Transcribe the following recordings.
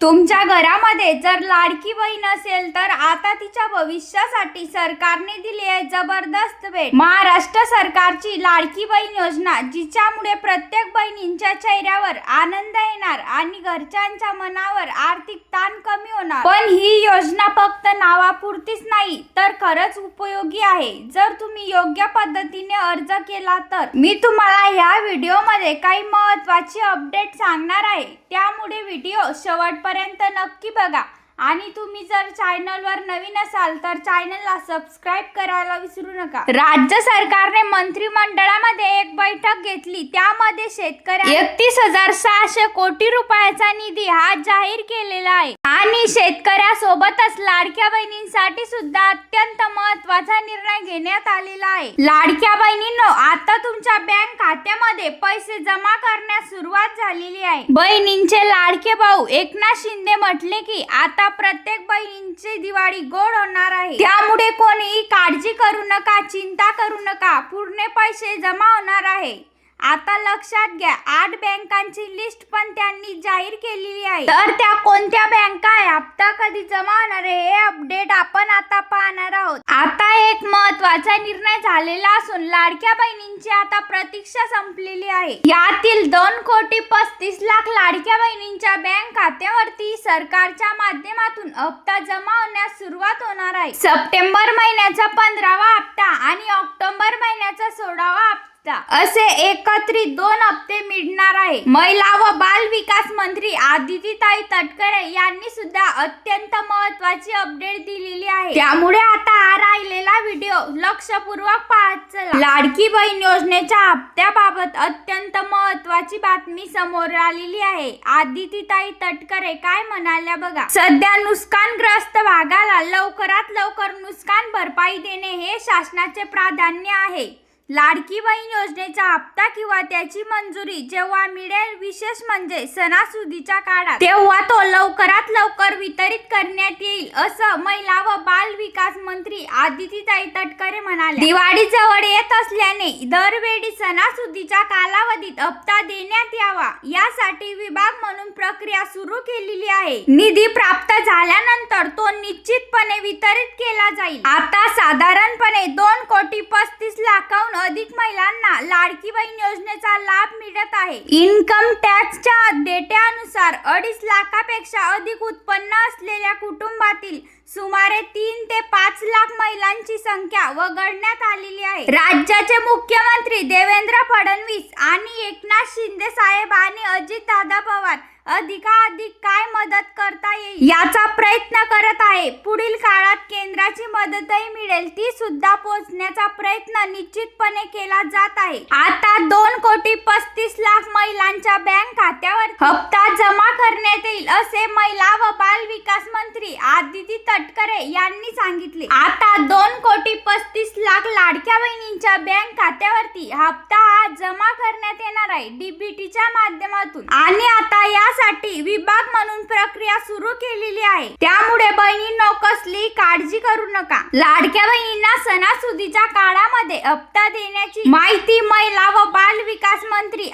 तुमच्या घरामध्ये जर लाडकी बहीण असेल तर आता तिच्या भविष्यासाठी सरकारने दिली आहे जबरदस्त भेट. महाराष्ट्र सरकारची लाडकी बहीण योजना जिच्यामुळे प्रत्येक बहिणींच्या चेहऱ्यावर आनंद येणार आणि घरच्यांच्या मनावर आर्थिक ताण कमी होणार. पण ही योजना फक्त नावापुरतीच नाही तर खरंच उपयोगी आहे. जर तुम्ही योग्य पद्धतीने अर्ज केला तर. मी तुम्हाला या व्हिडिओमध्ये काही महत्वाची अपडेट सांगणार आहे. त्यामुळे व्हिडिओ शेवट शेवटपर्यंत नक्की बघा. आणि तुम्ही जर चॅनलवर नवीन असाल तर चॅनलला सबस्क्राईब करायला विसरू नका. राज्य सरकारने मंत्रिमंडळामध्ये एक बैठक घेतली. त्यामध्ये शेतकऱ्या एकतीस हजार सहाशे कोटी रुपयाचा निधी हा जाहीर केलेला आहे. आणि शेतकऱ्यासोबतच लाडक्या बहिणींसाठी सुद्धा अत्यंत महत्त्वाचा निर्णय घेण्यात आलेला आहे. लाडक्या बहिणींनो आता तुमच्या बँक खात्यामध्ये पैसे जमा करण्यास सुरुवात झालेली आहे. बहिणींचे लाडके भाऊ एकनाथ शिंदे म्हटले की आता प्रत्येक बहिणींची दिवाळी गोड होणार आहे. त्यामुळे कोणीही काळजी करू नका चिंता करू नका. पूर्ण पैसे जमा होणार आहे. आता लक्षात घ्या आठ बँकांची लिस्ट पण त्यांनी जाहीर केलेली आहे. तर त्या कोणत्या बँका आहे? हप्ता कधी जमा होणार आहे? हे अपडेट आपण आता पाहणार आहोत. आता एक महत्त्वाचा निर्णय झालेला असून लाडक्या बहिणींची आता प्रतीक्षा संपलेली आहे. यातील दोन कोटी पस्तीस लाख लाडक्या बहिणींच्या बँक खात्यावरती सरकारच्या माध्यमातून हप्ता जमा होण्यास सुरुवात होणार आहे. सप्टेंबर महिन्याचा पंधरावा हप्ता आणि ऑक्टोबर महिन्याचा सोळावा हप्ता असे एकत्रित दोन हप्ते मिळणार आहे. महिला व बाल विकास मंत्री आदितीताई तटकरे यांनी सुद्धा अत्यंत महत्वाची अपडेट दिलेली आहे. त्यामुळे आता हा राहिलेला व्हिडिओ लक्षपूर्वक पाहत चला. लाडकी बहीण योजनेच्या हप्त्याबाबत अत्यंत महत्वाची बातमी समोर आलेली आहे. आदितीताई तटकरे काय म्हणाल्या बघा. सध्या नुकसानग्रस्त भागाला लवकरात लवकर नुकसान भरपाई देणे हे शासनाचे प्राधान्य आहे. लाडकी बहीण योजनेचा हप्ता किंवा त्याची मंजुरी जेव्हा मिळेल विशेष म्हणजे सणासुदीच्या काळात तेव्हा तो लवकरात लवकर वितरित करण्यात येईल असं महिला व बाल विकास मंत्री आदितीताई तटकरे म्हणाले दिवाळी जवळ येत असल्याने दरवेळी सणासुदीच्या कालावधीत हप्ता देण्यात यावा यासाठी विभाग म्हणून प्रक्रिया सुरू केलेली आहे. निधी प्राप्त झाल्यानंतर तो निश्चितपणे वितरित केला जाईल. आता साधारणपणे दोन कोटी पस्तीस लाखाहून अधिक महिलांना लाडकी बहीण योजनेचा लाभ मिळत आहे. इन्कम टॅक्सच्या डेट्यानुसार अडीच लाखापेक्षा अधिक उत्पन्न असलेल्या कुटुंबातील सुमारे तीन ते पाच लाख महिलांची संख्या वगळण्यात आलेली आहे. राज्याचे मुख्यमंत्री देवेंद्र फडणवीस आणि एकनाथ शिंदे साहेब आणि अजित दादा पवार अधिकाधिक काय मदत करता येईल? याचा प्रयत्न करत आहे. पुढील काळात केंद्राची मदतही मिळेल. ती सुद्धा पोहोचण्याचा प्रयत्न निश्चितपणे केला जात आहे. आता दोन कोटी पस्तीस लाख महिलांच्या बँक खात्यावर हप्ता जमा करण्यात येईल असे महिला व बाल विकास मंत्री आदिती तटकरे यांनी सांगितले. आता दोन कोटी पस्तीस लाडक्या बहिणींच्या बँक खात्यावरती हप्ता हा जमा करण्यात येणार आहे डीबीटीच्या माध्यमातून. आणि आता यासाठी विभाग म्हणून प्रक्रिया सुरू केलेली आहे. त्यामुळे बहिणींनो कसली काळजी करू नका. लाडक्या बहिणींना सणासुदीच्या काळामध्ये हप्ता देण्याची माहिती महिला व बाल विकास मंत्री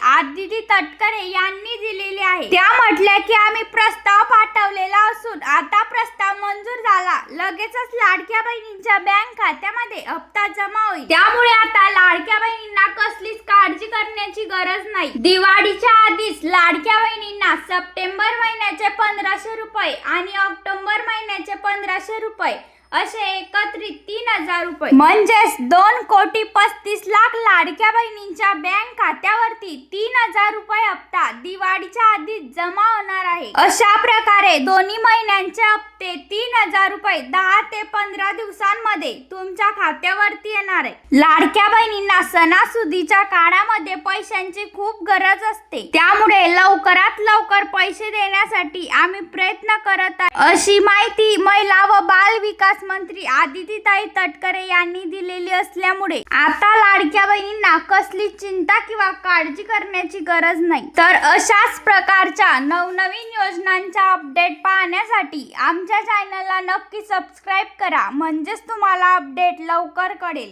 आदिती तटकरे यांनी दिलेली आहे. त्या म्हटल्या की आम्ही प्रस्ताव पाठवलेला असून आता प्रस्ताव मंजूर झाला. लगेचच लाडक्या बहिणींच्या बँक खात्यामध्ये हप्ता जमा होईल. त्यामुळे आता लाडक्या बहिणींना कसलीच काळजी करण्याची गरज नाही. दिवाळीच्या आधीच लाडक्या बहिणींना सप्टेंबर महिन्याचे पंधराशे रुपये आणि ऑक्टोबर महिन्याचे पंधराशे रुपये असे एकत्रित तीन हजार रुपये. म्हणजेच दोन कोटी पस्तीस लाख लाडक्या बहिणींच्या बँक खात्यावरती तीन हजार रुपये हप्ता दिवाळीच्या आधी जमा होणार आहे. अशा प्रकारे दोन्ही महिन्यांचे हप्ते तीन हजार रुपये दहा ते पंधरा दिवसांमध्ये तुमच्या खात्यावरती येणार आहे. लाडक्या बहिणींना सणासुदीच्या काळामध्ये पैशांची खूप गरज असते. त्यामुळे लवकरात लवकर पैसे देण्यासाठी आम्ही प्रयत्न करत आहे. अशी माहिती महिला व बाल विकास मंत्री आदितीताई तटकरे यांनी दिलेली असल्यामुळे आता लाडक्या बहिणींना कसली चिंता किंवा काळजी करण्याची गरज नाही. तर अशाच प्रकारच्या नवनवीन योजनांच्या अपडेट पाहण्यासाठी आमच्या चॅनलला नक्की सबस्क्राईब करा. म्हणजेच तुम्हाला अपडेट लवकर कळेल